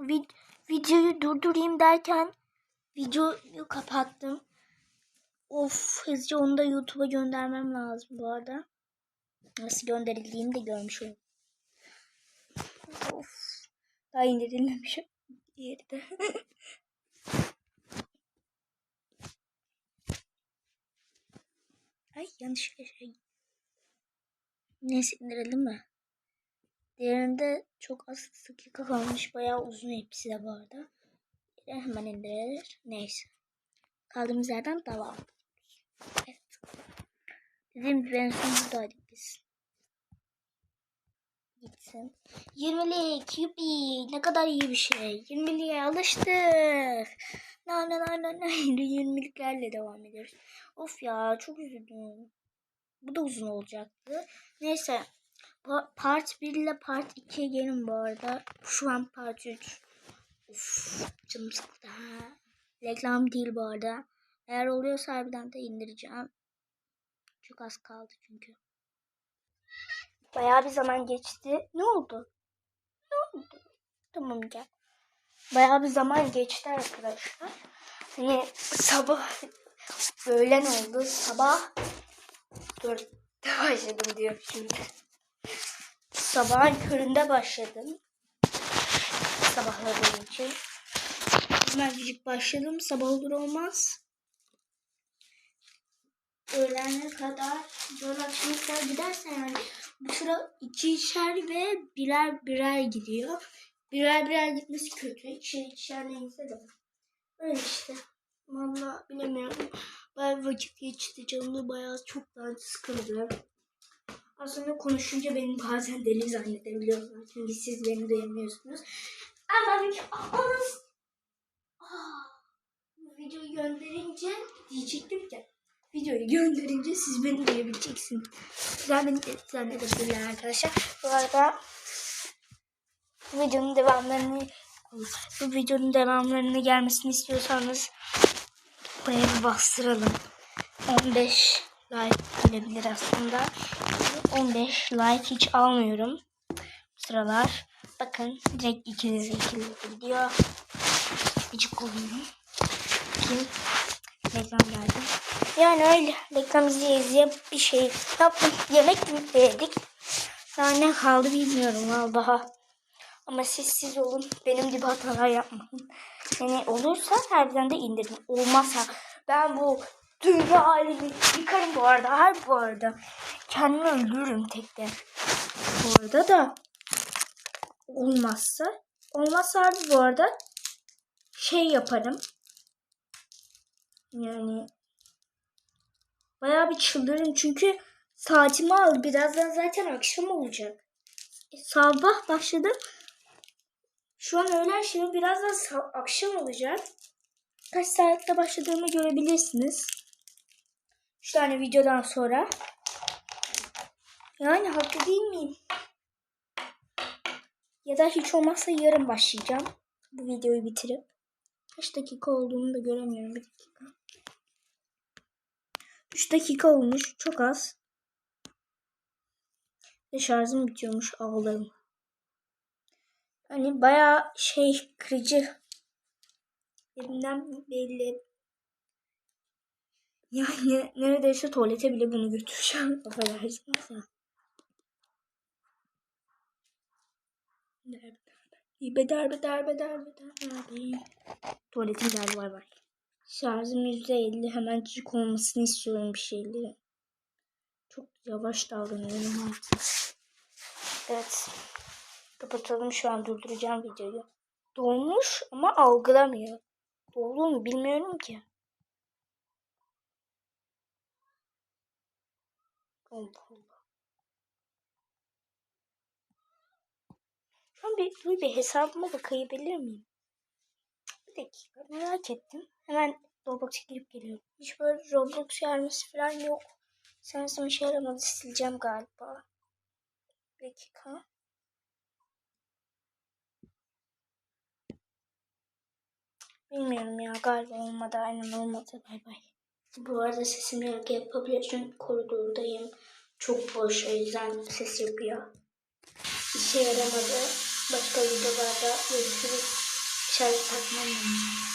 vid- videoyu durdurayım derken videoyu kapattım. Of hızlıca onu da YouTube'a göndermem lazım bu arada. Nasıl gönderildiğini de görmüş oldum. Of. Daha indirilmemiş. Diğeri de. Ay yanlış şey. Neyse indirelim mi? Diğerinde çok az dakika kalmış. Bayağı uzun hepsi de bu arada. Hemen indirilir. Neyse. Kaldığımız yerden devam. Evet. Dediğim gibi en son buradaydık biz. Gitsin. 20'lik yupi ne kadar iyi bir şey. 20'liğe alıştık. Na na na na na 20'liklerle devam ediyoruz. Of ya çok üzüldüm. Bu da uzun olacaktı. Neyse. Pa- Part 1 ile Part 2'ye gelin bu arada. Şu an Part 3. Of canım ha. Reklam değil bu arada. Eğer oluyorsa harbiden de indireceğim. Çok az kaldı çünkü. Bayağı bir zaman geçti. Ne oldu? Ne oldu? Tamam gel. Bayağı bir zaman geçti arkadaşlar. Hani sabah öğlen oldu. Sabah dörtte başladım diyor şimdi. Sabahın köründe başladım. Sabahladığım için. Hemencik başladım. Sabah olur olmaz. Öğlene kadar yol akşama kadar gidersen yani bu sıra ikişer ve birer birer gidiyor. Birer birer gitmesi kötü. İkişer ikişer neyse de. Öyle işte. Valla bilemiyorum. Bayağı vakit geçti. Canım da bayağı çok daha sıkıldı. Aslında konuşunca beni bazen deli zannedebiliyorlar. Çünkü siz beni duyamıyorsunuz. Ama anız. Ah, bu videoyu gönderince diyecektim ki videoyu gönderince siz beni duyabileceksiniz. Güzel beni deli zannedebilirler arkadaşlar. Bu arada videonun devamlarını bu videonun devamlarını gelmesini istiyorsanız buraya bir bastıralım. 15 like gelebilir aslında. 15 like hiç almıyorum. Bu sıralar. Bakın direkt ikinize ikili gidiyor. Gıcık oluyorum. Kim? Reklam geldi. Yani öyle. Reklam izleye bir şey yaptık. Yemek mi yedik? Daha ne kaldı bilmiyorum vallahi. Ama siz siz olun. Benim gibi hatalar yapmayın. Yani olursa harbiden de indirin. Olmazsa ben bu dünya halini yıkarım bu arada. Her bu arada. Kendimi öldürürüm tekte. Bu arada da olmazsa olmazsa harbi bu arada şey yaparım. Yani bayağı bir çıldırırım çünkü saatimi al. Birazdan zaten akşam olacak. Sabah başladım. Şu an öğlen şimdi birazdan akşam olacak. Kaç saatte başladığımı görebilirsiniz. Üç tane videodan sonra. Yani haklı değil miyim? Ya da hiç olmazsa yarın başlayacağım. Bu videoyu bitirip. Kaç dakika olduğunu da göremiyorum. Bir dakika. 3 dakika olmuş. Çok az. Ve şarjım bitiyormuş. Ağlarım. Hani bayağı şey kırıcı. Elimden belli. Yani neredeyse tuvalete bile bunu götüreceğim. Affedersiniz ya. Darbe. Darbe darbe darbe darbe. Tuvaletim geldi bay bay. Şarjım %50 hemencik olmasını istiyorum bir şeyleri. Çok yavaş davranıyorum artık. Evet. Kapatalım şu an durduracağım videoyu. Dolmuş ama algılamıyor. Doldu mu bilmiyorum ki. Allah Allah. Şu an bir, dur bir hesabıma bakabilir miyim? Bir dakika merak ettim. Hemen Roblox'a girip geliyorum. Hiç böyle Roblox yermesi falan yok. Sensin işe yaramadı sileceğim galiba. Bir dakika. Bilmiyorum ya galiba olmadı aynen olmadı bay bay. Bu arada sesim yok yapabilir çünkü koridordayım. Çok boş o yüzden ses yapıyor. İşe yaramadı. Başka videolarda görüşürüz. Şarj takmam lazım.